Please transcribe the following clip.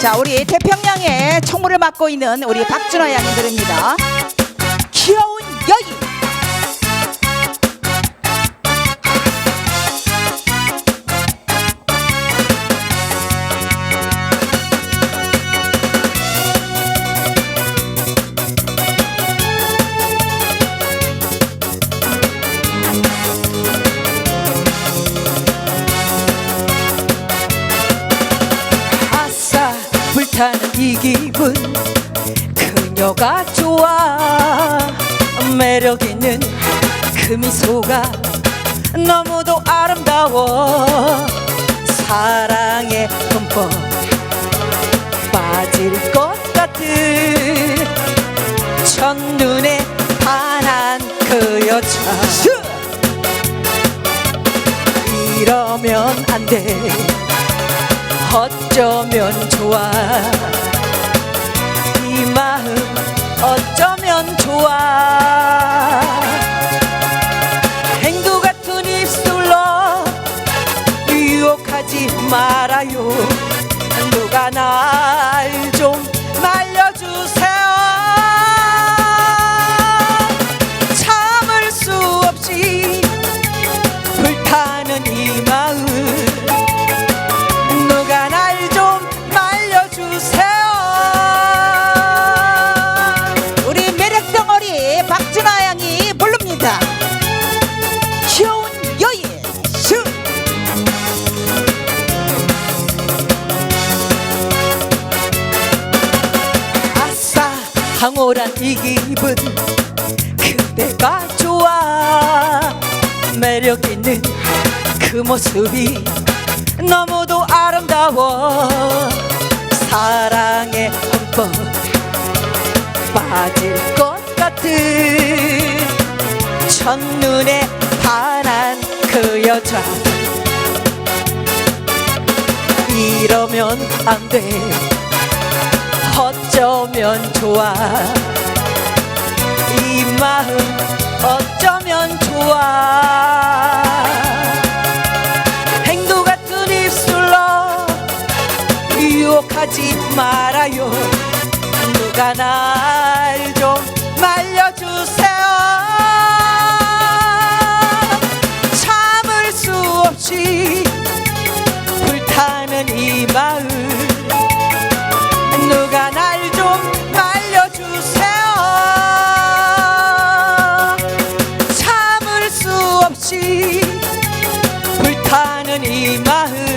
자, 우리 태평양의 총무를 맡고 있는 우리 박준화 양이 드립니다. 귀여운 여인. 불타는 이 기분 그녀가 좋아. 매력 있는 그 미소가 너무도 아름다워. 사랑에 흠뻑 빠질 것 같은 첫눈에 반한 그 여자. 이러면 안돼 어쩌면 좋아? 이 마음 어쩌면 좋아? 행두 같은 입술로 유혹하지 말아요. 누가 날 좀 말려주세요. 참을 수 없이 불타는 이 황홀한 이 기분 그대가 좋아. 매력 있는 그 모습이 너무도 아름다워. 사랑에 흠뻑 빠질 것 같은 첫눈에 반한 그 여자. 이러면 안돼 어쩌면 좋아? 이 마음 어쩌면 좋아? 행도 같은 입술로 유혹하지 말아요. 누가 날 불타는 이 마음